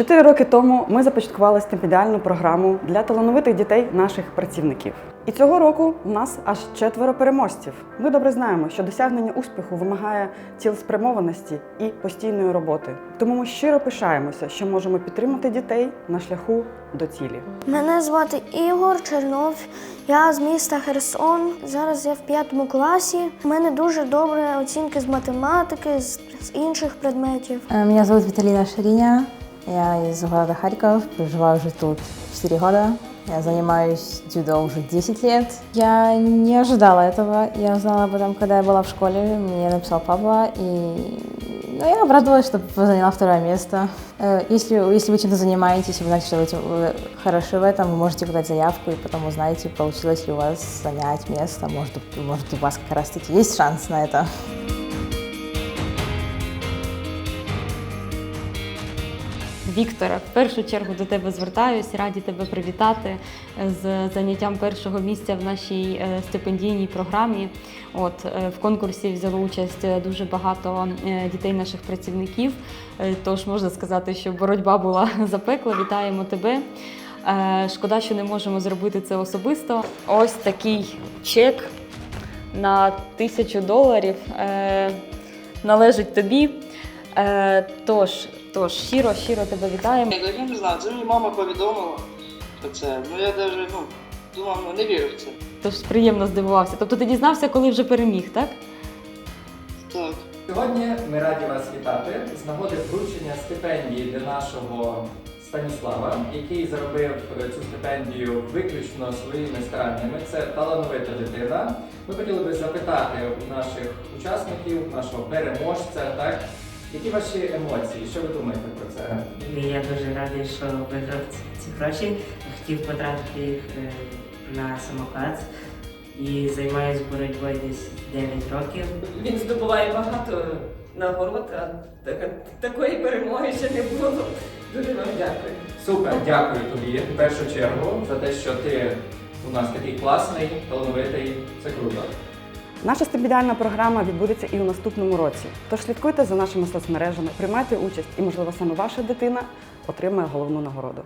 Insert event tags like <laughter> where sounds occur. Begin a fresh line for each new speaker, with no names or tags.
Чотири роки тому ми започаткували стипендіальну програму для талановитих дітей наших працівників. І цього року у нас аж четверо переможців. Ми добре знаємо, що досягнення успіху вимагає цілеспрямованості і постійної роботи. Тому ми щиро пишаємося, що можемо підтримати дітей на шляху до цілі.
Мене звати Ігор Чернов. Я з міста Херсон. Зараз я в п'ятому класі. У мене дуже добрі оцінки з математики, з, інших предметів.
Э, Меня зовут Виталина Шариня. Я из города Харьков, проживаю уже тут 4 года. Я занимаюсь дзюдо уже 10 лет. Я не ожидала этого. Я узнала об этом, когда я была в школе. Мне написал папа, и ну, я обрадовалась, что заняла второе место. Э, Если, если вы чем-то занимаетесь, вы знаете, что вы, вы хороши в этом, вы можете подать заявку, и потом узнаете, получилось ли у вас занять место. Может, может у вас как раз-таки есть шанс на это.
Вікторе, в першу чергу до тебе звертаюсь, раді тебе привітати з заняттям першого місця в нашій е, стипендійній програмі. От е, в конкурсі взяло участь е, дуже багато дітей наших працівників. Тож можна сказати, що боротьба була <laughs> запекла. Вітаємо тебе. Шкода, що не можемо зробити це особисто. Ось такий чек на тисячу доларів належить тобі. Тож, тож щиро, щиро тебе вітаємо.
Я не знаю, це мені мама повідомила про це. Ну я навіть ну, думав, ну не вірив в це.
Тож приємно здивувався. Тобто ти дізнався, коли вже переміг, так?
Так.
Сьогодні ми раді вас вітати з нагоди вручення стипендії для нашого Станіслава, який заробив е, цю стипендію виключно своїми стараннями. Це талановита дитина. Ми хотіли би запитати у наших учасників, нашого переможця, так, які ваші емоції? Що ви думаєте про це?
Я дуже радий, що виграв ці, ці гроші. Хотів потратити їх е, на самокат і займаюся боротьбою десь 9 років.
Він здобуває багато нагород, а такої перемоги ще не було. Дуже вам дякую.
Супер, дякую тобі в першу чергу за те, що ти у нас такий класний, талановитий. Це круто.
Наша стипендіальна програма відбудеться і у наступному році. Тож слідкуйте за нашими соцмережами, приймайте участь, і, можливо, саме ваша дитина отримає головну нагороду.